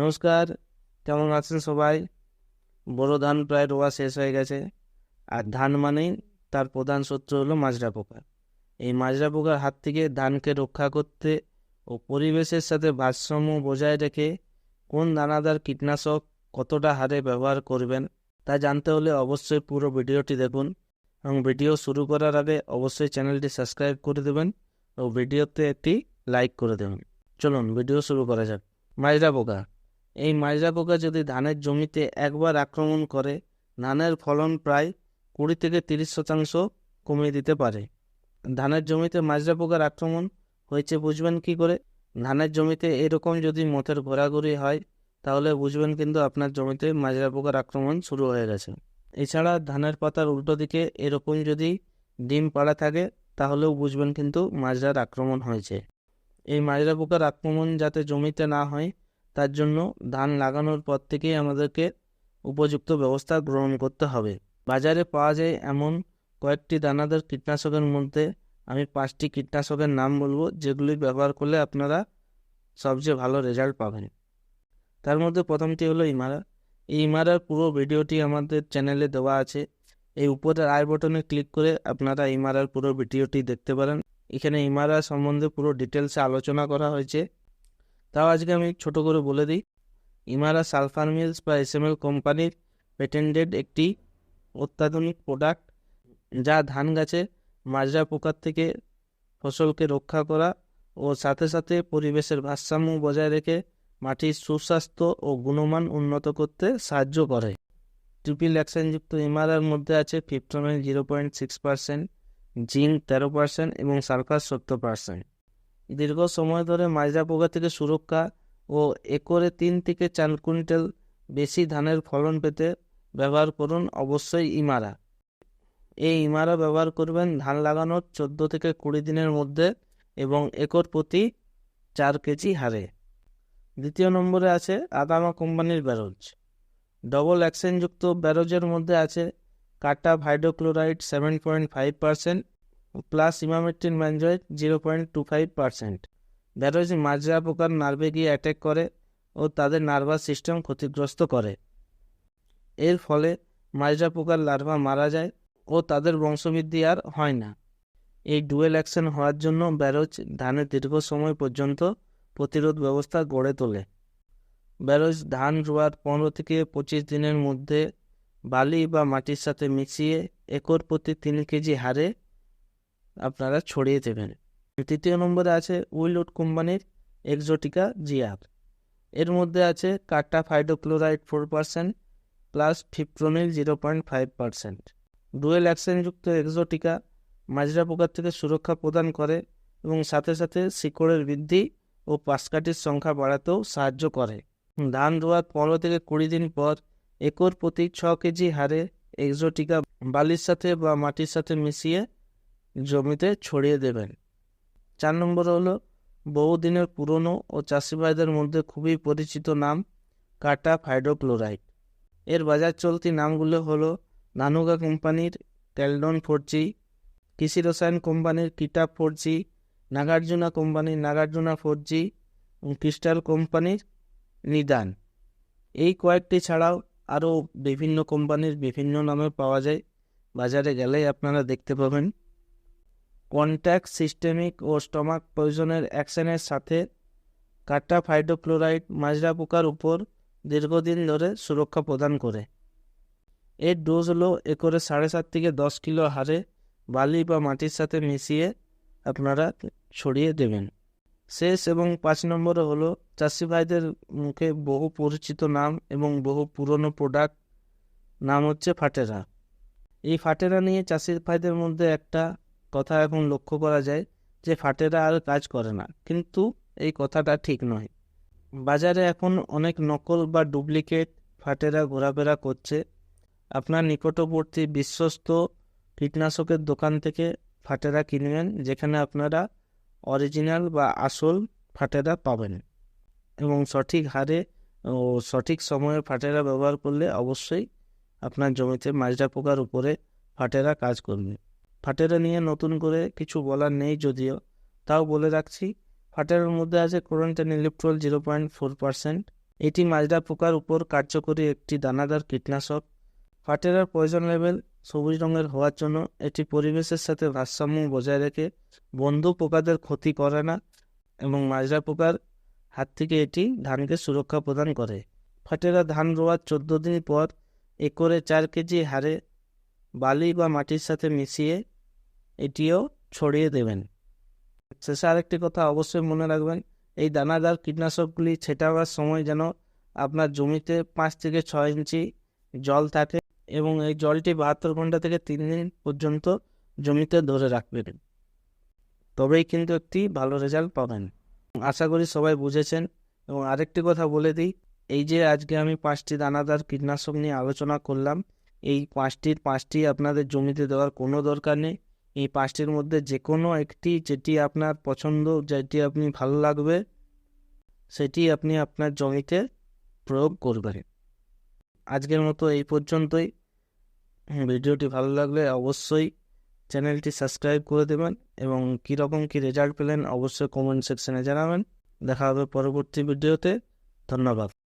নমস্কার, কেমন আছেন সবাই? বড় ধান প্রায় রোয়া শেষ হয়ে গেছে। আর ধান মানেই তার প্রধান শত্রু হলো মাজরা পোকা। এই মাজরা পোকার হাত থেকে ধানকে রক্ষা করতে ও পরিবেশের সাথে ভারসাম্য বজায় রেখে কোন দানাদার কীটনাশক কতটা হারে ব্যবহার করবেন তা জানতে হলে অবশ্যই পুরো ভিডিওটি দেখুন এবং ভিডিও শুরু করার আগে অবশ্যই চ্যানেলটি সাবস্ক্রাইব করে দেবেন ও ভিডিওতে একটি লাইক করে দেবেন। চলুন, ভিডিও শুরু করা যাক। মাজরা পোকা। এই মাজরা পোকা যদি ধানের জমিতে একবার আক্রমণ করে, ধানের ফলন প্রায় কুড়ি থেকে তিরিশ শতাংশ কমিয়ে দিতে পারে। ধানের জমিতে মাজরা পোকার আক্রমণ হয়েছে, বুঝবেন কি করে? ধানের জমিতে এরকম যদি মথের ঘোরাঘুরি হয়, তাহলে বুঝবেন কিন্তু আপনার জমিতে মাজরা পোকার আক্রমণ শুরু হয়ে গেছে। এছাড়া ধানের পাতার উল্টো দিকে এরকম যদি ডিম পাড়া থাকে, তাহলেও বুঝবেন কিন্তু মাজরার আক্রমণ হয়েছে। এই মাজরা পোকার আক্রমণ যাতে জমিতে না হয় তার জন্য ধান লাগানোর পর থেকেই আমাদেরকে উপযুক্ত ব্যবস্থা গ্রহণ করতে হবে। বাজারে পাওয়া যায় এমন কয়েকটি দানাদার কীটনাশকের মধ্যে আমি পাঁচটি কীটনাশকের নাম বলব, যেগুলি ব্যবহার করলে আপনারা সবচেয়ে ভালো রেজাল্ট পাবেন। তার মধ্যে প্রথমটি হলো ইমারা। এই ইমারার পুরো ভিডিওটি আমাদের চ্যানেলে দেওয়া আছে। এই উপরের আই বটনে ক্লিক করে আপনারা ইমারার পুরো ভিডিওটি দেখতে পারেন। এখানে ইমারা সম্বন্ধে পুরো ডিটেলসে আলোচনা করা হয়েছে। তাও আজকে আমি ছোট করে বলে দিই। ইমারা সালফার মিলস বা এস এম এল কোম্পানির পেটেন্টেড একটি অত্যাধুনিক প্রোডাক্ট যা ধান গাছে মাজরা পোকার থেকে ফসলকে রক্ষা করা ও সাথে সাথে পরিবেশের ভারসাম্য বজায় রেখে মাটির সুস্বাস্থ্য ও গুণমান উন্নত করতে সাহায্য করে। ট্রিপিল অ্যাকশনযুক্ত ইমারার মধ্যে আছে ফিফটোমেল zero point six percent, zinc তেরো পার্সেন্ট এবং সালফার সত্তর পার্সেন্ট। দীর্ঘ সময় ধরে মাজরা পোকা থেকে সুরক্ষা ও একরে তিন থেকে চার কুইন্টাল বেশি ধানের ফলন পেতে ব্যবহার করুন অবশ্যই ইমারা। এই ইমারা ব্যবহার করবেন ধান লাগানোর চোদ্দ থেকে কুড়ি দিনের মধ্যে এবং একর প্রতি চার কেজি হারে। দ্বিতীয় নম্বরে আছে আদামা কোম্পানির ব্যারোজ। ডবল অ্যাকশনযুক্ত ব্যারোজের মধ্যে আছে cartap hydrochloride seven point five percent plus emamectin benzoate zero point two five percent Baros মাজরা পোকার নার্ভে গিয়ে অ্যাটাক করে ও তাদের নার্ভাস সিস্টেম ক্ষতিগ্রস্ত করে। এর ফলে মাজরা পোকার লার্ভা মারা যায় ও তাদের বংশবৃদ্ধি আর হয় না। এই ডুয়েল অ্যাকশন হওয়ার জন্য ব্যারোজ ধানের দীর্ঘ সময় পর্যন্ত প্রতিরোধ ব্যবস্থা গড়ে তোলে। ব্যারোজ ধান রোয়ার পনেরো থেকে পঁচিশ দিনের মধ্যে বালি বা মাটির সাথে মিশিয়ে একর প্রতি তিন কেজি হারে আপনারা ছড়িয়ে দেবেন। তৃতীয় নম্বরে আছে উইলউড কোম্পানির এক্সোটিকা জিআর। এর মধ্যে আছে কাটা ফাইডোক্লোরাইড four percent plus fipronil zero point five percent. Dual অ্যাকশনযুক্ত এক্সোটিকা মাজরা পোকার থেকে সুরক্ষা প্রদান করে এবং সাথে সাথে শিকড়ের বৃদ্ধি ও পাশকাঠির সংখ্যা বাড়াতেও সাহায্য করে। ধান রোয়ার পনেরো থেকে কুড়ি দিন পর একর প্রতি ছ কেজি হারে এক্সোটিকা বালির সাথে বা মাটির সাথে মিশিয়ে জমিতে ছড়িয়ে দেবেন। চার নম্বর হলো, বহুদিনের পুরনো ও চাষি ভাইদের মধ্যে খুবই পরিচিত নাম কাটা ফাইডোক্লোরাইড। এর বাজার চলতি নামগুলো হলো নানুগা কোম্পানির টেলডন ফোর জি, কৃষি রসায়ন কোম্পানির কিটা ফোর জি, নাগার্জুনা কোম্পানির নাগার্জুনা ফোর জি ক্রিস্টাল কোম্পানির নিদান। এই কয়েকটি ছাড়াও আরও বিভিন্ন কোম্পানির বিভিন্ন নামে পাওয়া যায়। বাজারে গেলেই আপনারা দেখতে পাবেন। কন্ট্যাক্ট সিস্টেমিক ও স্টমাক পয়জনের অ্যাকশনের সাথে কাটা ফাইডোক্লোরাইড মাজরা পোকার উপর দীর্ঘদিন ধরে সুরক্ষা প্রদান করে। এর ডোজ হলো একরে সাড়ে সাত থেকে দশ কিলো হারে বালি বা মাটির সাথে মিশিয়ে আপনারা ছড়িয়ে দেবেন। শেষ এবং পাঁচ নম্বরে হলো চাষি ভাইদের মুখে বহু পরিচিত নাম এবং বহু পুরনো প্রোডাক্ট নাম হচ্ছে ফাটেরা। এই ফাটেরা নিয়ে চাষি ভাইদের মধ্যে একটা কথা এখন লক্ষ্য করা যায় যে ফাটেরা আর কাজ করে না। কিন্তু এই কথাটা ঠিক নয়। বাজারে এখন অনেক নকল বা ডুপ্লিকেট ফাটেরা ঘোরাফেরা করছে। আপনার নিকটবর্তী বিশ্বস্ত কীটনাশকের দোকান থেকে ফাটেরা কিনবেন, যেখানে আপনারা অরিজিনাল বা আসল ফাটেরা পাবেন। এবং সঠিক হারে ও সঠিক সময়ে ফাটেরা ব্যবহার করলে অবশ্যই আপনার জমিতে মাজরা পোকার উপরে ফাটেরা কাজ করবে। ফাটেরা নিয়ে নতুন করে কিছু বলার নেই যদিও। তাও বলে রাখছি, ফাটেরার মধ্যে আছে কোরেন্টান ইলেকট্রল জিরো পয়েন্ট ফোর পার্সেন্ট। এটি মাজরা পোকার উপর কার্যকরী একটি দানাদার কীটনাশক। ফাটেরার পয়জন লেভেল সবুজ রঙের হওয়ার জন্য এটি পরিবেশের সাথে ভারসাম্য বজায় রেখে বন্ধু পোকাদের ক্ষতি করে না এবং মাজরা পোকার হাত থেকে এটি ধানকে সুরক্ষা প্রদান করে। ফাটেরা ধান রোয়ার চোদ্দ দিন পর একরে চার কেজি হারে বালি বা মাটির সাথে মিশিয়ে এটিও ছড়িয়ে দেবেন। শেষে আরেকটি কথা অবশ্যই মনে রাখবেন, এই দানাদার কীটনাশকগুলি ছেটাবার সময় যেন আপনার জমিতে পাঁচ থেকে ছয় ইঞ্চি জল থাকে এবং এই জলটি বাহাত্তর ঘণ্টা থেকে তিন দিন পর্যন্ত জমিতে ধরে রাখবেন। তবেই কিন্তু একটি ভালো রেজাল্ট পাবেন। আশা করি সবাই বুঝেছেন এবং আরেকটি কথা বলে দিই, এই যে আজকে আমি পাঁচটি দানাদার কীটনাশক নিয়ে আলোচনা করলাম এই পাঁচটির পাঁচটি আপনাদের জমিতে দেওয়ার কোনো দরকার নেই। এই পাঁচটির মধ্যে যে কোনো একটি যেটি আপনার পছন্দ, যেটি আপনি ভালো লাগবে, সেটি আপনি আপনার জমিতে প্রয়োগ করবেন। আজকের মতো এই পর্যন্তই। ভিডিওটি ভালো লাগলে অবশ্যই চ্যানেলটি সাবস্ক্রাইব করে দেবেন এবং কীরকম কী রেজাল্ট পেলেন অবশ্যই কমেন্ট সেকশনে জানাবেন। দেখা হবে পরবর্তী ভিডিওতে। ধন্যবাদ।